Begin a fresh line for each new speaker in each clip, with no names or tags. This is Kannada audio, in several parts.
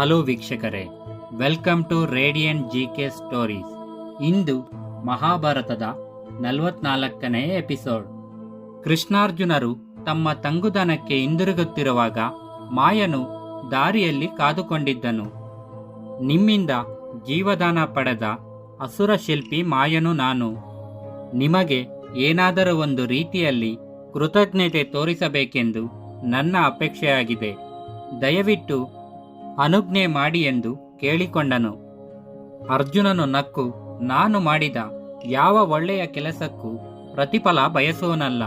ಹಲೋ ವೀಕ್ಷಕರೇ welcome to radiant G K stories ಇಂದು ಮಹಾಭಾರತದ ನಲವತ್ನಾಲ್ಕನೇ ಎಪಿಸೋಡ್ ಕೃಷ್ಣಾರ್ಜುನರು ತಮ್ಮ ತಂಗುದಾನಕ್ಕೆ ಹಿಂದಿರುಗುತ್ತಿರುವಾಗ ಮಾಯನು ದಾರಿಯಲ್ಲಿ ಕಾದುಕೊಂಡಿದ್ದನು. ನಿಮ್ಮಿಂದ ಜೀವದಾನ ಪಡೆದ ಅಸುರ ಶಿಲ್ಪಿ ಮಾಯನು ನಾನು. ನಿಮಗೆ ಏನಾದರೂ ಒಂದು ರೀತಿಯಲ್ಲಿ ಕೃತಜ್ಞತೆ ತೋರಿಸಬೇಕೆಂದು ನನ್ನ ಅಪೇಕ್ಷೆಯಾಗಿದೆ. ದಯವಿಟ್ಟು ಅನುಜ್ಞೆ ಮಾಡಿ ಎಂದು ಕೇಳಿಕೊಂಡನು. ಅರ್ಜುನನು ನಕ್ಕು, ನಾನು ಮಾಡಿದ ಯಾವ ಒಳ್ಳೆಯ ಕೆಲಸಕ್ಕೂ ಪ್ರತಿಫಲ ಬಯಸೋನಲ್ಲ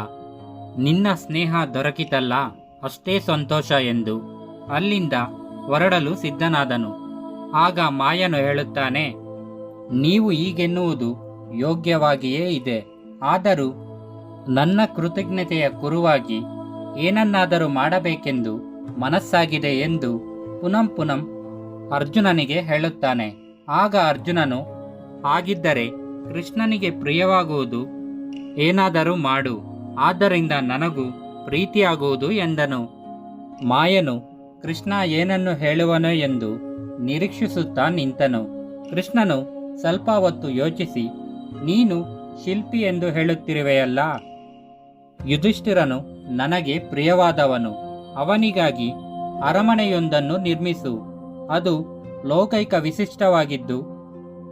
ನಿನ್ನ ಸ್ನೇಹ ದೊರಕಿತಲ್ಲ, ಅಷ್ಟೇ ಸಂತೋಷ ಎಂದು ಅಲ್ಲಿಂದ ಹೊರಡಲು ಸಿದ್ಧನಾದನು. ಆಗ ಮಾಯನು ಹೇಳುತ್ತಾನೆ, ನೀವು ಈಗೆನ್ನುವುದು ಯೋಗ್ಯವಾಗಿಯೇ ಇದೆ. ಆದರೂ ನನ್ನ ಕೃತಜ್ಞತೆಯ ಕುರುವಾಗಿ ಏನನ್ನಾದರೂ ಮಾಡಬೇಕೆಂದು ಮನಸ್ಸಾಗಿದೆ ಎಂದು ಪುನಂ ಪುನಂ ಅರ್ಜುನನಿಗೆ ಹೇಳುತ್ತಾನೆ. ಆಗ ಅರ್ಜುನನು, ಹಾಗಿದ್ದರೆ ಕೃಷ್ಣನಿಗೆ ಪ್ರಿಯವಾಗುವುದು ಏನಾದರೂ ಮಾಡು. ಆದ್ದರಿಂದ ನನಗೂ ಪ್ರೀತಿಯಾಗುವುದು ಎಂದನು. ಮಾಯನು, ಕೃಷ್ಣ ಏನನ್ನು ಹೇಳುವನು ಎಂದು ನಿರೀಕ್ಷಿಸುತ್ತಾ ನಿಂತನು. ಕೃಷ್ಣನು, ಸ್ವಲ್ಪ ಹೊತ್ತು ಯೋಚಿಸಿ. ನೀನು ಶಿಲ್ಪಿ ಎಂದು ಹೇಳುತ್ತಿರುವೆಯಲ್ಲ. ಯುಧಿಷ್ಠಿರನು ನನಗೆ ಪ್ರಿಯವಾದವನು. ಅವನಿಗಾಗಿ ಅರಮನೆಯೊಂದನ್ನು ನಿರ್ಮಿಸು. ಅದು ಲೋಕೈಕ ವಿಶಿಷ್ಟವಾಗಿದ್ದು,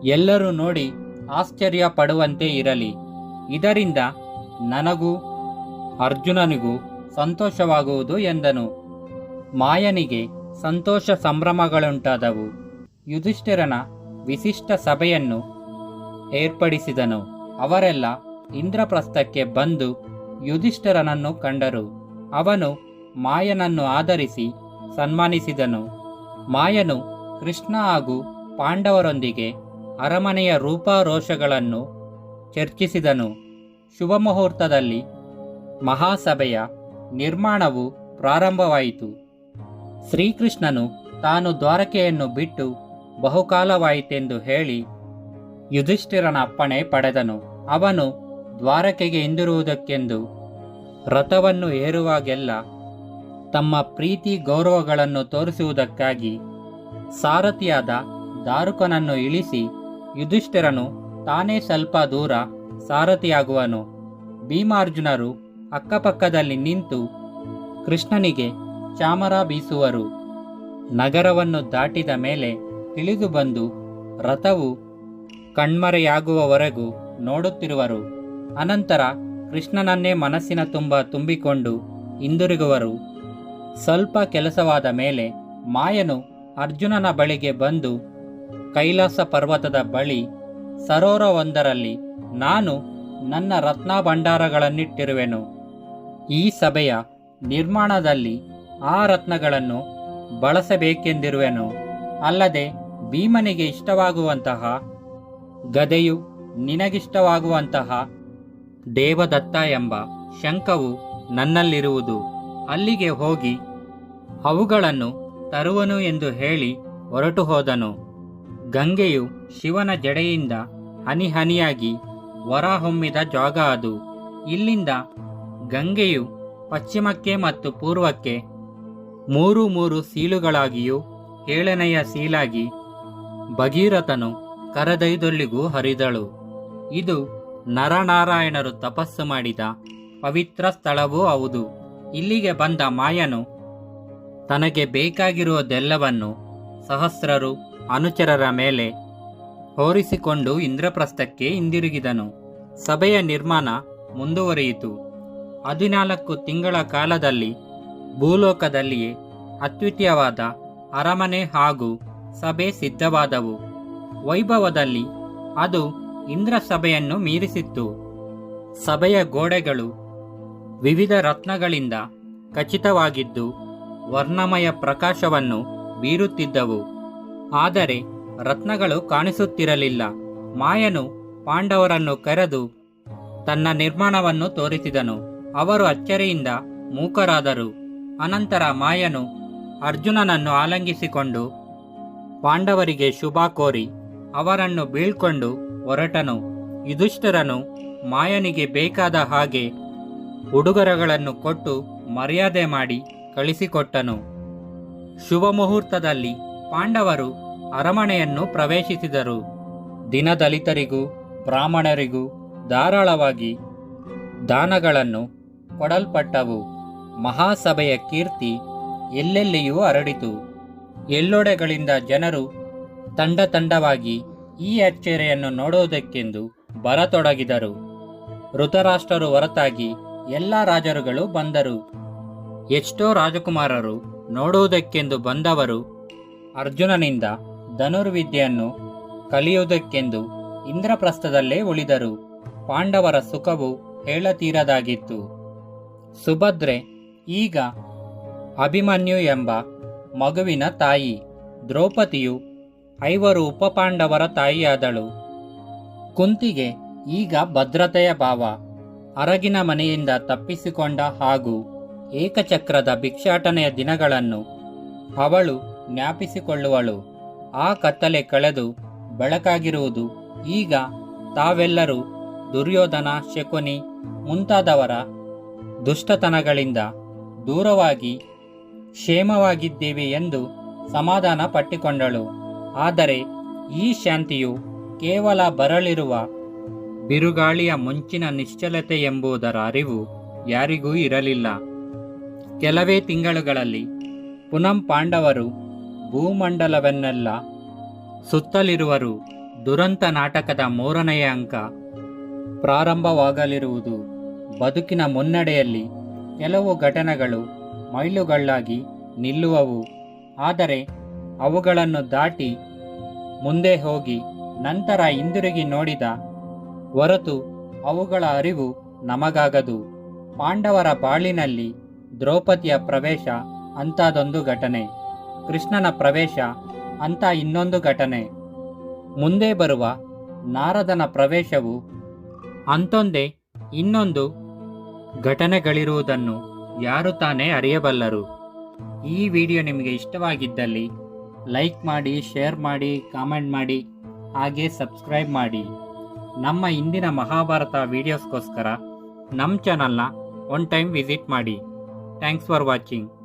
ಎಲ್ಲರೂ ನೋಡಿ ಆಶ್ಚರ್ಯ ಪಡುವಂತೆ ಇರಲಿ. ಇದರಿಂದ ನನಗೂ ಅರ್ಜುನನಿಗೂ ಸಂತೋಷವಾಗುವುದು ಎಂದನು. ಮಾಯನಿಗೆ ಸಂತೋಷ ಸಂಭ್ರಮಗಳುಂಟಾದವು. ಯುಧಿಷ್ಠಿರನ ವಿಶಿಷ್ಟ ಸಭೆಯನ್ನು ಏರ್ಪಡಿಸಿದನು. ಅವರೆಲ್ಲ ಇಂದ್ರಪ್ರಸ್ಥಕ್ಕೆ ಬಂದು ಯುಧಿಷ್ಠಿರನನ್ನು ಕಂಡರು. ಅವನು ಮಾಯನನ್ನು ಆಧರಿಸಿ ಸನ್ಮಾನಿಸಿದನು. ಮಾಯನು ಕೃಷ್ಣ ಹಾಗೂ ಪಾಂಡವರೊಂದಿಗೆ ಅರಮನೆಯ ರೂಪಾರೋಷಗಳನ್ನು ಚರ್ಚಿಸಿದನು. ಶುಭ ಮುಹೂರ್ತದಲ್ಲಿ ಮಹಾಸಭೆಯ ನಿರ್ಮಾಣವು ಪ್ರಾರಂಭವಾಯಿತು. ಶ್ರೀಕೃಷ್ಣನು ತಾನು ದ್ವಾರಕೆಯನ್ನು ಬಿಟ್ಟು ಬಹುಕಾಲವಾಯಿತೆಂದು ಹೇಳಿ ಯುಧಿಷ್ಠಿರನ ಅಪ್ಪಣೆ ಪಡೆದನು. ಅವನು ದ್ವಾರಕೆಗೆ ಹಿಂದಿರುವುದಕ್ಕೆಂದು ರಥವನ್ನು ಏರುವಾಗೆಲ್ಲ ತಮ್ಮ ಪ್ರೀತಿ ಗೌರವಗಳನ್ನು ತೋರಿಸುವುದಕ್ಕಾಗಿ ಸಾರಥಿಯಾದ ದಾರುಕನನ್ನು ಇಳಿಸಿ ಯುಧಿಷ್ಠಿರನು ತಾನೇ ಸ್ವಲ್ಪ ದೂರ ಸಾರಥಿಯಾಗುವನು. ಭೀಮಾರ್ಜುನರು ಅಕ್ಕಪಕ್ಕದಲ್ಲಿ ನಿಂತು ಕೃಷ್ಣನಿಗೆ ಚಾಮರ ಬೀಸುವರು. ನಗರವನ್ನು ದಾಟಿದ ಮೇಲೆ ಇಳಿದು ಬಂದು ರಥವು ಕಣ್ಮರೆಯಾಗುವವರೆಗೂ ನೋಡುತ್ತಿರುವರು. ಅನಂತರ ಕೃಷ್ಣನನ್ನೇ ಮನಸ್ಸಿನ ತುಂಬ ತುಂಬಿಕೊಂಡು ಹಿಂದಿರುಗುವರು. ಸ್ವಲ್ಪ ಕೆಲಸವಾದ ಮೇಲೆ ಮಾಯನು ಅರ್ಜುನನ ಬಳಿಗೆ ಬಂದು ಕೈಲಾಸ ಪರ್ವತದ ಬಳಿ ಸರೋರವೊಂದರಲ್ಲಿ ನಾನು ನನ್ನ ರತ್ನ ಭಂಡಾರಗಳನ್ನಿಟ್ಟಿರುವೆನು ಈ ಸಭೆಯ ನಿರ್ಮಾಣದಲ್ಲಿ ಆ ರತ್ನಗಳನ್ನು ಬಳಸಬೇಕೆಂದಿರುವೆನು. ಅಲ್ಲದೆ ಭೀಮನಿಗೆ ಇಷ್ಟವಾಗುವಂತಹ ಗದೆಯು ನಿನಗಿಷ್ಟವಾಗುವಂತಹ ದೇವದತ್ತ ಎಂಬ ಶಂಕವು ನನ್ನಲ್ಲಿರುವುದು. ಅಲ್ಲಿಗೆ ಹೋಗಿ ಅವುಗಳನ್ನು ತರುವನು ಎಂದು ಹೇಳಿ ಹೊರಟು ಹೋದನು. ಗಂಗೆಯು ಶಿವನ ಜಡೆಯಿಂದ ಹನಿ ಹನಿಯಾಗಿ ಹೊರಹೊಮ್ಮಿದ ಜಾಗ ಅದು. ಇಲ್ಲಿಂದ ಗಂಗೆಯು ಪಶ್ಚಿಮಕ್ಕೆ ಮತ್ತು ಪೂರ್ವಕ್ಕೆ ಮೂರು ಮೂರು ಸೀಲುಗಳಾಗಿಯೂ ಏಳನೆಯ ಸೀಲಾಗಿ ಭಗೀರಥನು ಕರದೈದೊಲ್ಲಿಗೂ ಹರಿದಳು. ಇದು ನರನಾರಾಯಣರು ತಪಸ್ಸು ಮಾಡಿದ ಪವಿತ್ರ ಸ್ಥಳವೂ ಹೌದು. ಇಲ್ಲಿಗೆ ಬಂದ ಮಾಯನು ತನಗೆ ಬೇಕಾಗಿರುವುದೆಲ್ಲವನ್ನು ಸಹಸ್ರರು ಅನುಚರರ ಮೇಲೆ ಹೋರಿಸಿಕೊಂಡು ಇಂದ್ರಪ್ರಸ್ಥಕ್ಕೆ ಹಿಂದಿರುಗಿದನು. ಸಭೆಯ ನಿರ್ಮಾಣ ಮುಂದುವರಿಯಿತು. ಹದಿನಾಲ್ಕು ತಿಂಗಳ ಕಾಲದಲ್ಲಿ ಭೂಲೋಕದಲ್ಲಿಯೇ ಅದ್ವಿತೀಯವಾದ ಅರಮನೆ ಹಾಗೂ ಸಭೆ ಸಿದ್ಧವಾದವು. ವೈಭವದಲ್ಲಿ ಅದು ಇಂದ್ರ ಸಭೆಯನ್ನು ಮೀರಿಸಿತ್ತು. ಸಭೆಯ ಗೋಡೆಗಳು ವಿವಿಧ ರತ್ನಗಳಿಂದ ಖಚಿತವಾಗಿದ್ದು ವರ್ಣಮಯ ಪ್ರಕಾಶವನ್ನು ಬೀರುತ್ತಿದ್ದವು. ಆದರೆ ರತ್ನಗಳು ಕಾಣಿಸುತ್ತಿರಲಿಲ್ಲ. ಮಾಯನು ಪಾಂಡವರನ್ನು ಕರೆದು ತನ್ನ ನಿರ್ಮಾಣವನ್ನು ತೋರಿಸಿದನು. ಅವರು ಅಚ್ಚರಿಯಿಂದ ಮೂಕರಾದರು. ಅನಂತರ ಮಾಯನು ಅರ್ಜುನನನ್ನು ಆಲಂಗಿಸಿಕೊಂಡು ಪಾಂಡವರಿಗೆ ಶುಭ ಕೋರಿ ಅವರನ್ನು ಬೀಳ್ಕೊಂಡು ಹೊರಟನು. ಯುಧಿಷ್ಠಿರನು ಮಾಯನಿಗೆ ಬೇಕಾದ ಹಾಗೆ ಉಡುಗೊರೆಗಳನ್ನು ಕೊಟ್ಟು ಮರ್ಯಾದೆ ಮಾಡಿ ಕಳಿಸಿಕೊಟ್ಟನು. ಶುಭ ಮುಹೂರ್ತದಲ್ಲಿ ಪಾಂಡವರು ಅರಮನೆಯನ್ನು ಪ್ರವೇಶಿಸಿದರು. ದಿನದಲಿತರಿಗೂ ಬ್ರಾಹ್ಮಣರಿಗೂ ಧಾರಾಳವಾಗಿ ದಾನಗಳನ್ನು ಕೊಡಲ್ಪಟ್ಟವು. ಮಹಾಸಭೆಯ ಕೀರ್ತಿ ಎಲ್ಲೆಲ್ಲಿಯೂ ಹರಡಿತು. ಎಲ್ಲೊಡೆಗಳಿಂದ ಜನರು ತಂಡ ತಂಡವಾಗಿ ಈ ಅಚ್ಚರಿಯನ್ನು ನೋಡುವುದಕ್ಕೆಂದು ಬರತೊಡಗಿದರು. ಋತರಾಷ್ಟ್ರರು ಹೊರತಾಗಿ ಎಲ್ಲ ರಾಜರುಗಳು ಬಂದರು. ಎಷ್ಟೋ ರಾಜಕುಮಾರರು ನೋಡುವುದಕ್ಕೆಂದು ಬಂದವರು, ಅರ್ಜುನನಿಂದ ಧನುರ್ವಿದ್ಯೆಯನ್ನು ಕಲಿಯುವುದಕ್ಕೆಂದು ಇಂದ್ರಪ್ರಸ್ಥದಲ್ಲೇ ಉಳಿದರು. ಪಾಂಡವರ ಸುಖವು ಹೇಳತೀರದಾಗಿತ್ತು. ಸುಭದ್ರೆ, ಈಗ ಅಭಿಮನ್ಯು ಎಂಬ ಮಗುವಿನ ತಾಯಿ, ದ್ರೌಪದಿಯು ಐವರು ಉಪಪಾಂಡವರ ತಾಯಿಯಾದಳು. ಕುಂತಿಗೆ ಈಗ ಭದ್ರತೆಯ ಭಾವ. ಅರಗಿನ ಮನೆಯಿಂದ ತಪ್ಪಿಸಿಕೊಂಡ ಹಾಗೂ ಏಕಚಕ್ರದ ಭಿಕ್ಷಾಟನೆಯ ದಿನಗಳನ್ನು ಅವಳು ಜ್ಞಾಪಿಸಿಕೊಳ್ಳುವಳು. ಆ ಕತ್ತಲೆ ಕಳೆದು ಬೆಳಕಾಗಿರುವುದು. ಈಗ ತಾವೆಲ್ಲರೂ ದುರ್ಯೋಧನ, ಶಕುನಿ ಮುಂತಾದವರ ದುಷ್ಟತನಗಳಿಂದ ದೂರವಾಗಿ ಕ್ಷೇಮವಾಗಿದ್ದೇವೆ ಎಂದು ಸಮಾಧಾನ ಪಟ್ಟಿಕೊಂಡಳು ಆದರೆ ಈ ಶಾಂತಿಯು ಕೇವಲ ಬರಲಿರುವ ಬಿರುಗಾಳಿಯ ಮುಂಚಿನ ನಿಶ್ಚಲತೆ ಎಂಬುದರ ಅರಿವು ಯಾರಿಗೂ ಇರಲಿಲ್ಲ. ಕೆಲವೇ ತಿಂಗಳುಗಳಲ್ಲಿ ಪುನಂ ಪಾಂಡವರು ಭೂಮಂಡಲವನ್ನೆಲ್ಲ ಸುತ್ತಲಿರುವರು. ದುರಂತ ನಾಟಕದ ಮೂರನೆಯ ಅಂಕ ಪ್ರಾರಂಭವಾಗಲಿರುವುದು. ಬದುಕಿನ ಮುನ್ನಡೆಯಲ್ಲಿ ಕೆಲವು ಘಟನೆಗಳು ಮೈಲುಗಳ್ಳಾಗಿ ನಿಲ್ಲುವವು. ಆದರೆ ಅವುಗಳನ್ನು ದಾಟಿ ಮುಂದೆ ಹೋಗಿ ನಂತರ ಹಿಂದಿರುಗಿ ನೋಡಿದ ಹೊರತು ಅವುಗಳ ಅರಿವು ನಮಗಾಗದು. ಪಾಂಡವರ ಬಾಳಿನಲ್ಲಿ ದ್ರೌಪದಿಯ ಪ್ರವೇಶ ಅಂಥದೊಂದು ಘಟನೆ. ಕೃಷ್ಣನ ಪ್ರವೇಶ ಅಂತ ಇನ್ನೊಂದು ಘಟನೆ. ಮುಂದೆ ಬರುವ ನಾರದನ ಪ್ರವೇಶವು ಅಂತೊಂದೇ ಇನ್ನೊಂದು ಘಟನೆಗಳಿರುವುದನ್ನು ಯಾರು ತಾನೇ ಅರಿಯಬಲ್ಲರು. ಈ ವಿಡಿಯೋ ನಿಮಗೆ ಇಷ್ಟವಾಗಿದ್ದಲ್ಲಿ ಲೈಕ್ ಮಾಡಿ, ಶೇರ್ ಮಾಡಿ, ಕಾಮೆಂಟ್ ಮಾಡಿ, ಹಾಗೆ ಸಬ್ಸ್ಕ್ರೈಬ್ ಮಾಡಿ. ನಮ್ಮ ಇಂದಿನ ಮಹಾಭಾರತ ವಿಡಿಯೋಸ್ಗೋಸ್ಕರ ನಮ್ಮ ಚಾನಲ್ನ ಒನ್ ಟೈಮ್ ವಿಸಿಟ್ ಮಾಡಿ. Thanks for watching